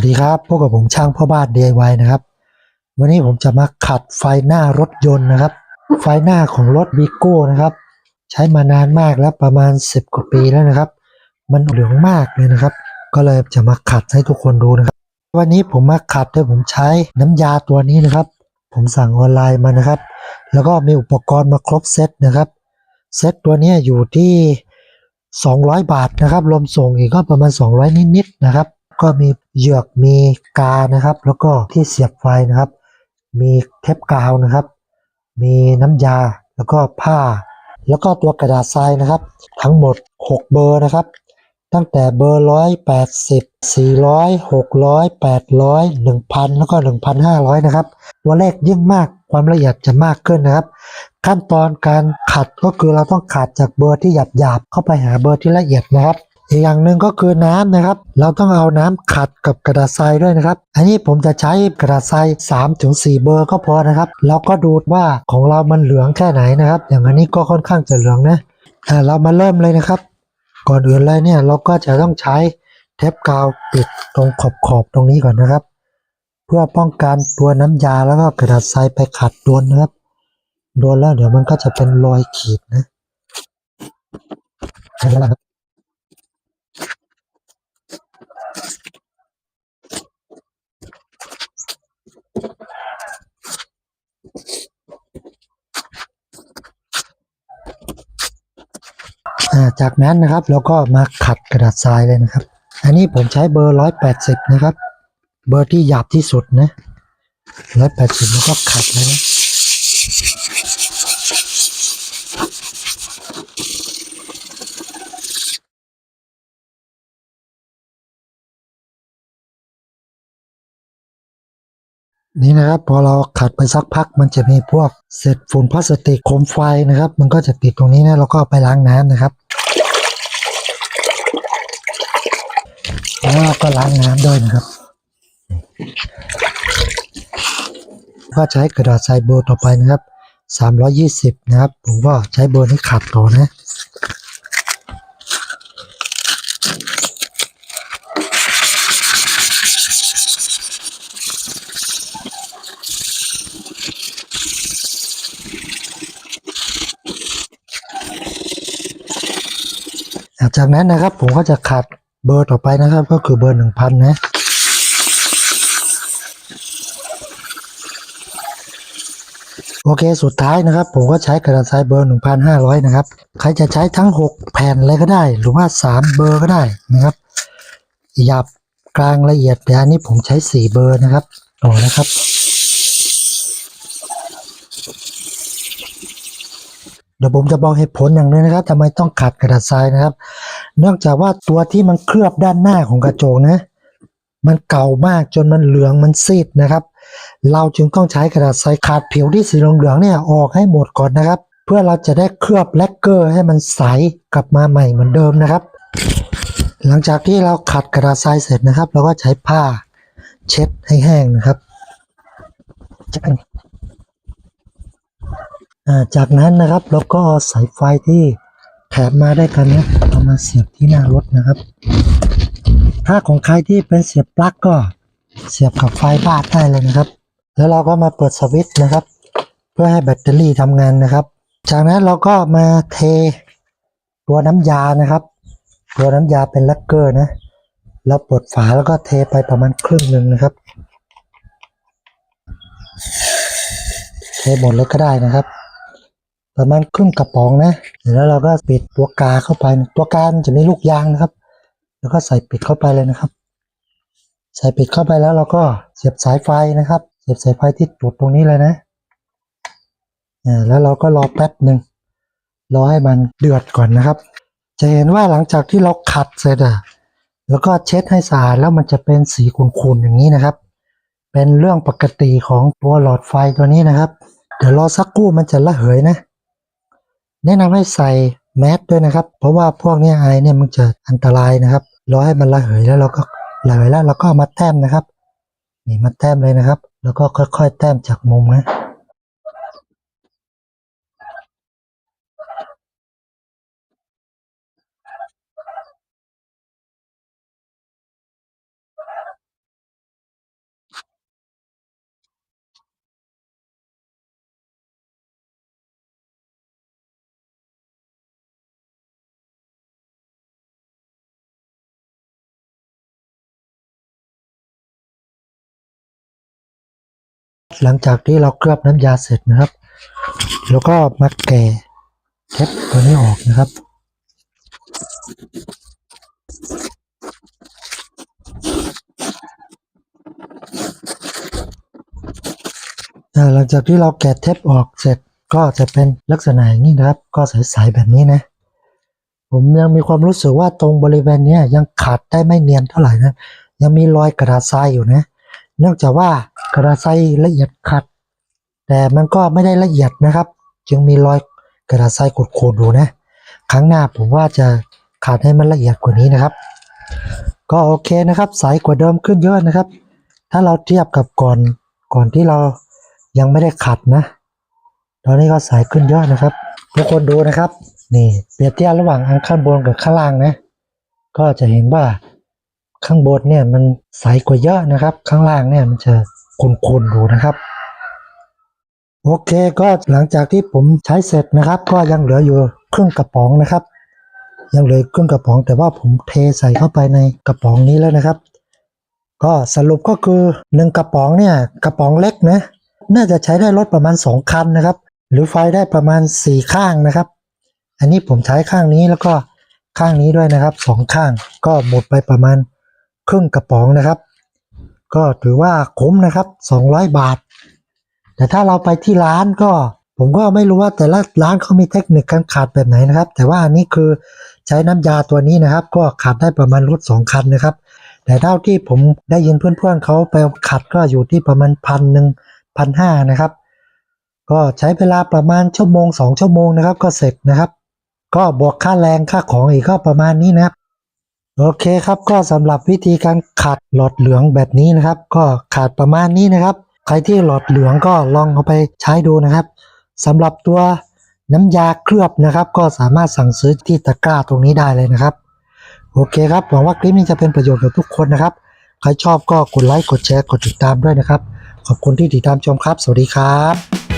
วัสดีครับพบกับผมช่างพ่อบ้าน DIY นะครับ วันนี้ผมจะมาขัดไฟหน้ารถยนต์นะครับ ไฟหน้าของรถวีโก้นะครับ ใช้มานานมากแล้วประมาณ 10 กว่าปีแล้วนะครับ มันเหลืองมากเลยนะครับ ก็เลยจะมาขัดให้ทุกคนดูนะครับ วันนี้ผมมาขัดโดยผมใช้น้ำยาตัวนี้นะครับ ผมสั่งออนไลน์มานะครับ แล้วก็มีอุปกรณ์มาครบเซตนะครับเซตตัวนี้อยู่ที่ 200 บาทนะครับรวมส่งอีกก็ประมาณ 200 นิดๆนะครับ ก็มีเหยือกมีกานะครับ แล้วก็ที่เสียบไฟนะครับ มีเทปกาวนะครับ มีน้ำยาแล้วก็ผ้า แล้วก็ตัวกระดาษทรายนะครับ ทั้งหมด 6 เบอร์นะครับ ตั้งแต่เบอร์180 400 600 800 1,000แล้วก็1,500นะครับ ตัวเลขยิ่งมากความละเอียดจะมากขึ้นนะครับ ขั้นตอนการขัดก็คือเราต้องขัดจากเบอร์ที่หยาบหยาบๆเข้าไปหาเบอร์ที่ละเอียดนะครับ อีกอย่างหนึ่งก็คือน้ำนะครับ เราต้องเอาน้ำขัดกับกระดาษทรายด้วยนะครับ อันนี้ผมจะใช้กระดาษทราย3ถึง4เบอร์ก็พอนะครับ เราก็ดูว่าของเรามันเหลืองแค่ไหนนะครับ อย่างอันนี้ก็ค่อนข้างจะเหลืองนะเรามาเริ่มเลยนะครับ ก่อนอื่นเลยเนี่ยเราก็จะต้องใช้เทปกาวปิดตรงขอบขอบๆตรงนี้ก่อนนะครับ เพื่อป้องกันตัวน้ำยาแล้วก็กระดาษทรายไปขัดโดนนะครับโดนแล้วเดี๋ยวมันก็จะเป็นรอยขีดนะใช่แล้วครับอ่า จากนั้นนะครับเราก็มาขัดกระดาษทรายเลยนะครับ อันนี้ผมใช้เบอร์ร้อยแปดสิบนะครับ เบอร์ที่หยาบที่สุดนะร้อยแปดสิบแล้วก็ขัดเลยนะ นี่นะครับพอเราขัดไปสักพักมันจะมีพวกเศษฝุ่นพลาสติกโคมไฟนะครับ มันก็จะติดตรงนี้นะเราก็ไปล้างน้ำนะครับแล้วก็ล้างน้ำด้วยนะครับ ก็ใช้กระดาษทรายเบอร์ต่อไปนะครับ 320 นะครับ ผมก็ใช้เบอร์นี้ขัดต่อนะ จากนั้นนะครับผมก็จะขัดเบอร์ต่อไปนะครับ ก็คือเบอร์หนึ่งพันนะโอเค สุดท้ายนะครับ ผมก็ใช้กระดาษทรายเบอร์ 1,500 นะครับ ใครจะใช้ทั้ง 6 แผ่นเลยก็ได้ หรือว่า 3 เบอร์ก็ได้นะครับ หยับกลางละเอียดแต่อันนี้ผมใช้ 4 เบอร์นะครับต่อนะครับ เดี๋ยวผมจะบอกเหตุผลอย่างนึงนะครับทำไมต้องขัดกระดาษทรายนะครับ เนื่องจากว่าตัวที่มันเคลือบด้านหน้าของกระจกนะ มันเก่ามากจนมันเหลืองมันซีดนะครับ เราจึงต้องใช้กระดาษทรายขาดผิวที่สีเหลืองเนี่ยออกให้หมดก่อนนะครับ เพื่อเราจะได้เคลือบแลกเกอร์ให้มันใสกลับมาใหม่เหมือนเดิมนะครับ หลังจากที่เราขัดกระดาษทรายเสร็จนะครับ เราก็ใช้ผ้าเช็ดให้แห้งนะครับจากอ่า จากนั้นนะครับเราก็เอาสายไฟที่แถมมาได้กันนะเอามาเสียบที่หน้ารถนะครับ ถ้าของใครที่เป็นเสียบปลั๊กก็เสียบกับไฟบ้านได้เลยนะครับ แล้วเราก็มาเปิดสวิตช์นะครับ เพื่อให้แบตเตอรี่ทำงานนะครับ จากนั้นเราก็มาเทตัวน้ำยานะครับ ตัวน้ำยาเป็นลักเกอร์นะเราเปิดฝาแล้วก็เทไปประมาณครึ่งหนึ่งนะครับ เทหมดเลยก็ได้นะครับ ประมาณครึ่งกระป๋องนะแล้วเราก็ปิดตัวกาเข้าไป ตัวกาจะมีลูกยางนะครับ แล้วก็ใส่ปิดเข้าไปเลยนะครับ ใส่ปิดเข้าไปแล้วเราก็เสียบสายไฟนะครับ เสียบสายไฟที่จุดตรงนี้เลยนะอ่าแล้วเราก็รอแป๊บหนึ่งรอให้มันเดือดก่อนนะครับ จะเห็นว่าหลังจากที่เราขัดเสร็จอะแล้วก็เช็ดให้สะอาดแล้วมันจะเป็นสีขุ่นๆอย่างนี้นะครับ เป็นเรื่องปกติของตัวหลอดไฟตัวนี้นะครับ เดี๋ยวรอสักครู่มันจะระเหยนะ แนะนำให้ใส่แมสด้วยนะครับ เพราะว่าพวกนี้ไอเนี่ยมันจะอันตรายนะครับรอให้มันระเหยแล้วเราก็ระเหยแล้วเราก็มาแต้มนะครับ นี่มาแต้มเลยนะครับ แล้วก็ค่อยๆ แต้มจากมุมนะ หลังจากที่เราเคลือบน้ำยาเสร็จนะครับ แล้วก็มาแกะเทปตัวนี้ออกนะครับหลังจากที่เราแกะเทปออกเสร็จก็จะเป็นลักษณะอย่างนี้นะครับ ก็ใสๆแบบนี้นะ ผมยังมีความรู้สึกว่าตรงบริเวณนี้ยยังขาดได้ไม่เนียนเท่าไหร่นะ ยังมีรอยกระดาษทรายอยู่นะ เนื่องจากว่า กระดาษทรายละเอียดขัด แต่มันก็ไม่ได้ละเอียดนะครับ จึงมีรอยกระดาษทรายขูดๆอยู่นะ ครั้งหน้าผมว่าจะขาดให้มันละเอียดกว่านี้นะครับ ก็โอเคนะครับใสกว่าเดิมขึ้นเยอะนะครับ ถ้าเราเทียบกับก่อนก่อนที่เรายังไม่ได้ขัดนะ ตอนนี้ก็ใสขึ้นเยอะนะครับ ทุกคนดูนะครับ นี่เปรียบเทียบระหว่างอันข้างบนกับข้างล่างนะ ก็จะเห็นว่าข้างบนเนี่ยมันใสกว่าเยอะนะครับ ข้างล่างเนี่ยมันจะ ขุ่นๆดูนะครับ โอเคก็หลังจากที่ผมใช้เสร็จนะครับ ก็ยังเหลืออยู่ครึ่งกระป๋องนะครับ ยังเหลือครึ่งกระป๋อง แต่ว่าผมเทใส่เข้าไปในกระป๋องนี้แล้วนะครับ ก็สรุปก็คือหนึ่งกระป๋องเนี่ยกระป๋องเล็กนะน่าจะใช้ได้รถประมาณ 2 คันนะครับ หรือไฟได้ประมาณ 4 ข้างนะครับ อันนี้ผมใช้ข้างนี้แล้วก็ข้างนี้ด้วยนะครับสองข้างก็หมดไปประมาณครึ่งกระป๋องนะครับ ก็ถือว่าคุ้มนะครับ 200 บาท แต่ถ้าเราไปที่ร้านก็ ผมก็ไม่รู้ว่าแต่ละร้านเขามีเทคนิคการขาดแบบไหนนะครับ แต่ว่าอันนี้คือใช้น้ำยาตัวนี้นะครับ ก็ขาดได้ประมาณรถสองคันนะครับ แต่เท่าที่ผมได้ยินเพื่อนๆเขาไปขัดก็อยู่ที่ประมาณพันหนึ่งพันห้านะครับ ก็ใช้เวลาประมาณชั่วโมงสองชั่วโมงนะครับ ก็เสร็จนะครับ ก็บวกค่าแรงค่าของอีกก็ประมาณนี้นะครับ โอเคครับก็สำหรับวิธีการขัดหลอดเหลืองแบบนี้นะครับ ก็ขาดประมาณนี้นะครับ ใครที่หลอดเหลืองก็ลองเอาไปใช้ดูนะครับสำหรับตัวน้ำยาเคลือบนะครับ ก็สามารถสั่งซื้อที่ตะกร้าตรงนี้ได้เลยนะครับ โอเคครับหวังว่าคลิปนี้จะเป็นประโยชน์กับทุกคนนะครับ ใครชอบก็กดไลค์กดแชร์กดติดตามด้วยนะครับ ขอบคุณที่ติดตามชมครับ สวัสดีครับ